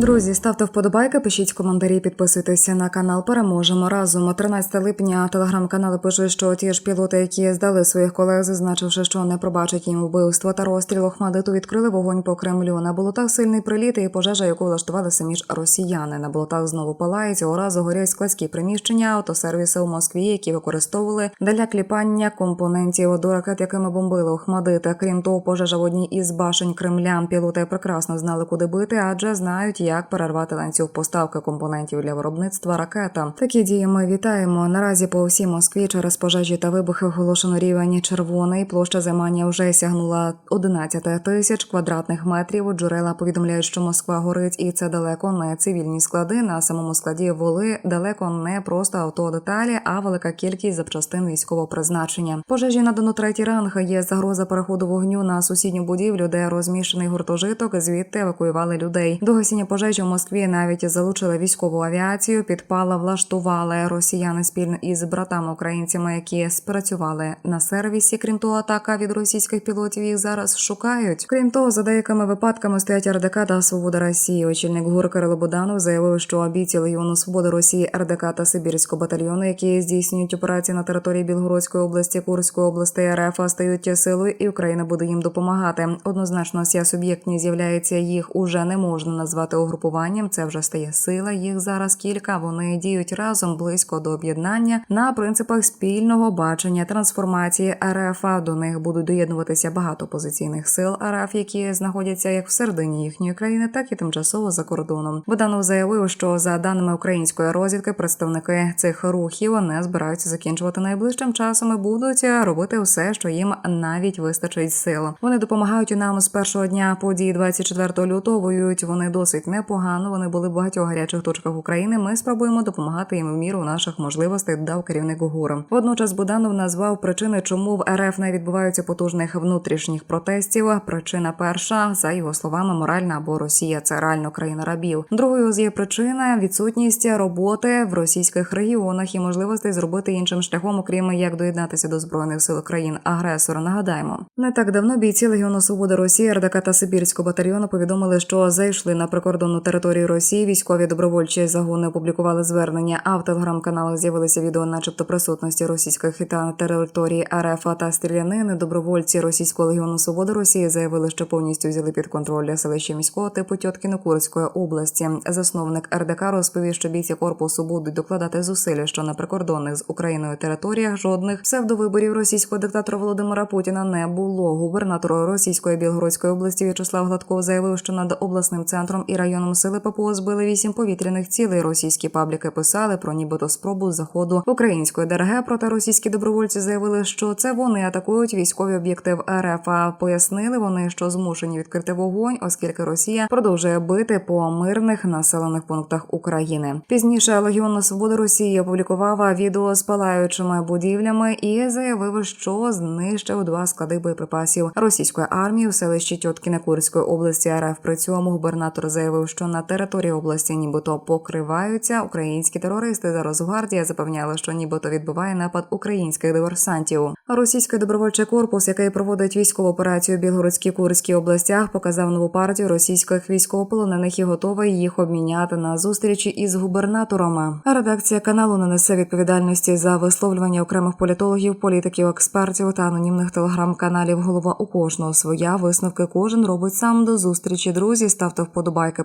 Друзі, ставте вподобайки, пишіть коментарі, підписуйтеся на канал. Переможемо разом. 13 липня телеграм-канали пишуть, що ті ж пілоти, які здали своїх колег, зазначивши, що не пробачать їм вбивство та розстріл Охмадиту, відкрили вогонь по Кремлю. На болотах сильний приліт і пожежа, яку влаштували самі ж росіяни. На болотах знову палає. Цього разу горять складські приміщення, автосервіси у Москві, які використовували для кліпання компонентів до ракет, якими бомбили Охмадита. Крім того, пожежа в одній із башень Кремля. Пілоти прекрасно знали, куди бити, адже знають, як перервати ланцюг поставки компонентів для виробництва ракета. Такі дії ми вітаємо. Наразі по всій Москві через пожежі та вибухи оголошено рівень червоний. Площа займання вже сягнула 11 тисяч квадратних метрів. Джерела повідомляють, що Москва горить, і це далеко не цивільні склади. На самому складі воли далеко не просто автодеталі, а велика кількість запчастин військового призначення. Пожежі надано третій ранг. Є загроза переходу вогню на сусідню будівлю, де розміщений гуртожиток. Звідти евакуювали людей. До гасіння пожежі в Москві навіть залучили військову авіацію. Підпала влаштували росіяни спільно із братами українцями, які спрацювали на сервісі. Крім того, атака від російських пілотів їх зараз шукають. Крім того, за деякими випадками стоять РДК та Свобода Росії. Очільник ГУР Кирило Буданов заявив, що бійці Легіону Свободи Росії, РДК та Сибірського батальйону, які здійснюють операції на території Білгородської області, Курської області РФ, стають силою, і Україна буде їм допомагати. Однозначно, ця суб'єктність з'являється. Їх уже не можна назвати угрупуванням. Це вже стає сила. Їх зараз кілька. Вони діють разом близько до об'єднання на принципах спільного бачення трансформації РФ. До них будуть доєднуватися багато позиційних сил РФ, які знаходяться як всередині їхньої країни, так і тимчасово за кордоном. Буданов заявив, що за даними української розвідки, представники цих рухів не збираються закінчувати найближчим часом і будуть робити все, що їм навіть вистачить сил. Вони допомагають нам з першого дня події 24 лютого. Воюють вони досить непогано. Вони були в багатьох гарячих точках України. Ми спробуємо допомагати їм в міру наших можливостей. Дав керівник ГУР. Водночас Буданов назвав причини, чому в РФ не відбуваються потужних внутрішніх протестів. Причина перша, за його словами, моральна або Росія це реально країна рабів. Другою є причина відсутність роботи в російських регіонах і можливостей зробити іншим шляхом, окрім як доєднатися до збройних сил країн агресора. Нагадаємо, не так давно бійці Легіону Свободи Росії, РДК та Сибірського батальйону повідомили, що зайшли на прикордонну територію Росії. Військові добровольчі загони опублікували звернення. А в телеграм-каналах з'явилися відео, начебто присутності російських на території РФ та стрілянини. Добровольці Російського легіону Свободи Росії заявили, що повністю взяли під контроль селище міського типу Тьоткіно-Курської області. Засновник РДК розповів, що бійці корпусу будуть докладати зусилля, що на прикордонних з Україною територіях жодних псевдовиборів російського диктатора Володимира Путіна не було. Губернатор Російської Білгородської області В'ячеслав Гладков заявив, що над обласним центром і районом сили ППО збили вісім повітряних цілей. Російські пабліки писали про нібито спробу заходу української ДРГ. Проте російські добровольці заявили, що це вони атакують військові об'єкти в РФ. А пояснили вони, що змушені відкрити вогонь, оскільки Росія продовжує бити по мирних населених пунктах України. Пізніше Легіон Свободи Росії опублікував відео з палаючими будівлями і заявив, що знищив два склади боєприпасів російської армії у селищі Тьоткіне Курської області РФ. При цьому губернатор заявив, що на території області нібито покриваються українські терористи. Зараз гвардія запевняла, що нібито відбуває напад українських диверсантів. Російський добровольчий корпус, який проводить військову операцію в Білгородській Курській областях, показав нову партію російських військовополонених і готовий їх обміняти на зустрічі із губернаторами. Редакція каналу не несе відповідальності за висловлювання окремих політологів, політиків, експертів та анонімних телеграм-каналів. Голова у кожного своя висновки кожен робить сам до зустрічі. Друзі, ставте вподобайки,